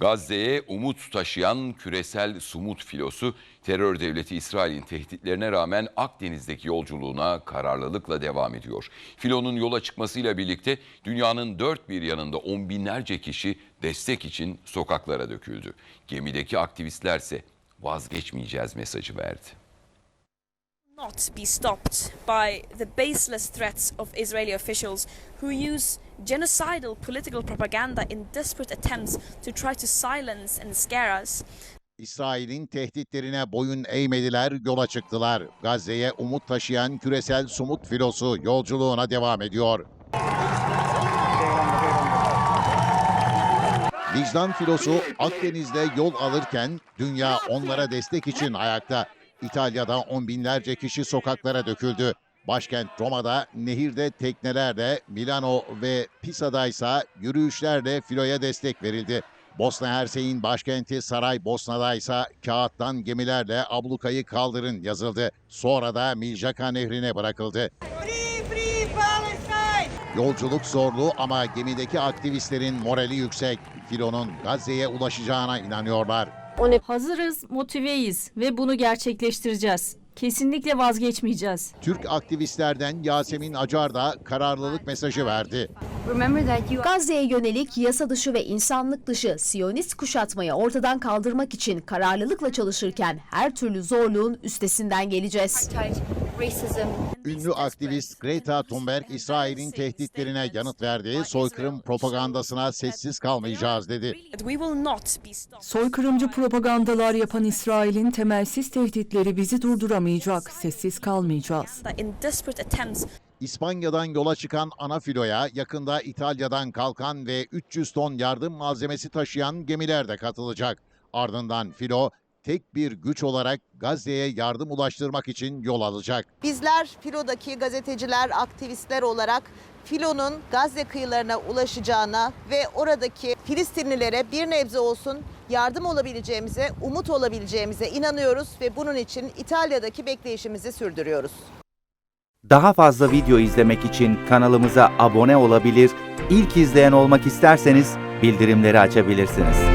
Gazze'ye umut taşıyan küresel sumut filosu terör devleti İsrail'in tehditlerine rağmen Akdeniz'deki yolculuğuna kararlılıkla devam ediyor. Filonun yola çıkmasıyla birlikte dünyanın dört bir yanında on binlerce kişi destek için sokaklara döküldü. Gemideki aktivistlerse vazgeçmeyeceğiz mesajı verdi. not be stopped by the baseless threats of Israeli officials who use genocidal political propaganda in desperate attempts to try to silence and scare us. İsrail'in tehditlerine boyun eğmediler, yola çıktılar. Gazze'ye umut taşıyan küresel sumut filosu yolculuğuna devam ediyor. Vicdan filosu Akdeniz'de yol alırken dünya onlara destek için ayakta. İtalya'da on binlerce kişi sokaklara döküldü. Başkent Roma'da nehirde teknelerle, Milano ve Pisa'da ise yürüyüşlerle filoya destek verildi. Bosna Hersek'in başkenti Saraybosna'da ise kağıttan gemilerle ablukayı kaldırın yazıldı. Sonra da Miljaka nehrine bırakıldı. Yolculuk zorlu ama gemideki aktivistlerin morali yüksek. Filonun Gazze'ye ulaşacağına inanıyorlar. Hazırız, motiveyiz ve bunu gerçekleştireceğiz. Kesinlikle vazgeçmeyeceğiz. Türk aktivistlerden Yasemin Acar da kararlılık mesajı verdi. Gazze'ye yönelik yasa dışı ve insanlık dışı Siyonist kuşatmayı ortadan kaldırmak için kararlılıkla çalışırken her türlü zorluğun üstesinden geleceğiz. Ünlü aktivist Greta Thunberg, İsrail'in tehditlerine yanıt verdi. Soykırım propagandasına sessiz kalmayacağız dedi. Soykırımcı propagandalar yapan İsrail'in temelsiz tehditleri bizi durduramayacak, sessiz kalmayacağız. İspanya'dan yola çıkan ana filoya yakında İtalya'dan kalkan ve 300 ton yardım malzemesi taşıyan gemiler de katılacak. Ardından filo tek bir güç olarak Gazze'ye yardım ulaştırmak için yol alacak. Bizler Filo'daki gazeteciler, aktivistler olarak Filo'nun Gazze kıyılarına ulaşacağına ve oradaki Filistinlilere bir nebze olsun yardım olabileceğimize, umut olabileceğimize inanıyoruz ve bunun için İtalya'daki bekleyişimizi sürdürüyoruz. Daha fazla video izlemek için kanalımıza abone olabilir, ilk izleyen olmak isterseniz bildirimleri açabilirsiniz.